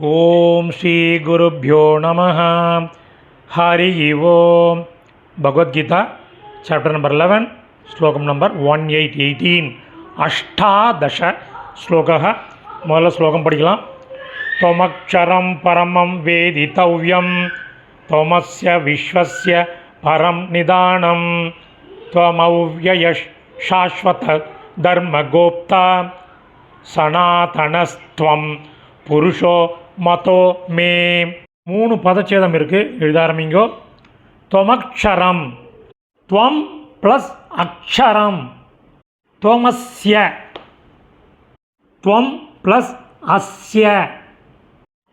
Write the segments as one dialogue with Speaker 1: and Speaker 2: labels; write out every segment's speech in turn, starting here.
Speaker 1: ఓం శ్రీ గురుభ్యో నమ. హరి ఓం. Bhagavad Gita chapter number eleven శ్లోకం నంబర్ వన్ ఎయిట్ ఎయిటీన్. అష్టాదశ శ్లోక. మొదల శ్లోకం పడిக்கலாம் త్వమక్షరం పరమం వేదితవ్యం. త్వమస్య విశ్వస్య పరం నిదానం. త్వమవ్యయ శాశ్వత ధర్మగోప్త. సనాతనస్త్వం పురుషో மதோ மே. மூணு பதச்சேதம் இருக்குது எழுத ஆரம்பிங்கோ தொமக்ஷரம். துவம் ப்ளஸ் அக்ஷரம். தோமஸ்ய. துவம் ப்ளஸ் அஸ்ய.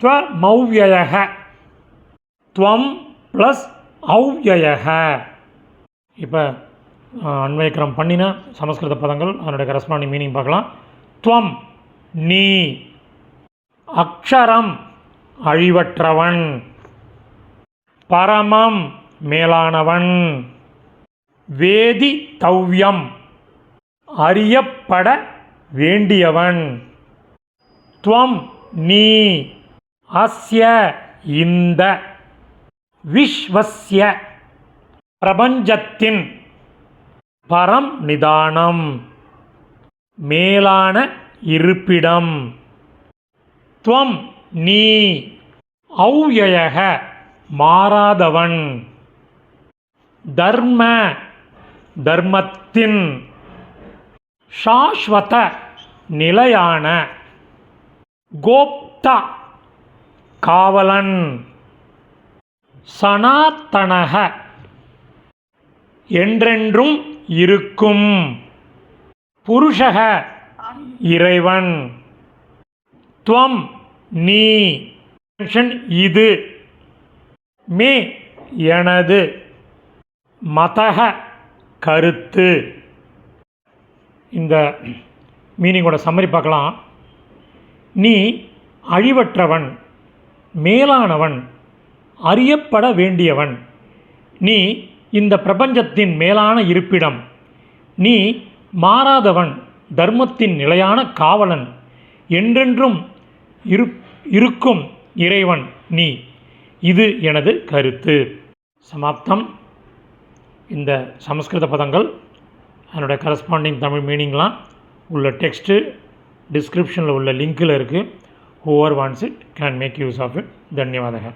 Speaker 1: துவமௌவியக துவம் ப்ளஸ் ஔவியக இப்போ அன்வயக்கரம் பண்ணின சமஸ்கிருத பதங்கள் அதனுடைய கரஸ்பாண்டிங் மீனிங் பார்க்கலாம். துவம் நீ. அக்ஷரம் அழிவற்றவன். பரமம் மேலானவன். வேதி தவ்யம் அறியப்பட வேண்டியவன். துவம் நீ அஸ்ய இந்த விஸ்வஸ்ய பிரபஞ்சத்தின் பரம் நிதானம் மேலான இருப்பிடம். துவம் நீ. ஔயயக மாறாதவன். தர்ம தர்மத்தின். சாஸ்வத நிலையான. கோப்த காவலன். சனாத்தனக என்றென்றும் இருக்கும். புருஷக இறைவன். துவம் நீ. இது. மே எனது. மதக கருத்து. இந்த மீனிங்கோட சம்மரி பார்க்கலாம். நீ அழிவற்றவன் மேலானவன் அறியப்பட வேண்டியவன். நீ இந்த பிரபஞ்சத்தின் மேலான இருப்பிடம். நீ மாறாதவன் தர்மத்தின் நிலையான காவலன். என்றென்றும் இருப்ப இருக்கும் இறைவன் நீ. இது எனது கருத்து. சமாப்தம். இந்த சமஸ்கிருத பதங்கள் அதனுடைய கரஸ்பாண்டிங் தமிழ் மீனிங்லாம் உள்ள டெக்ஸ்ட்டு டிஸ்கிரிப்ஷனில் உள்ள லிங்க்கில் இருக்குது whoever wants it can make use of it தன்யவாதக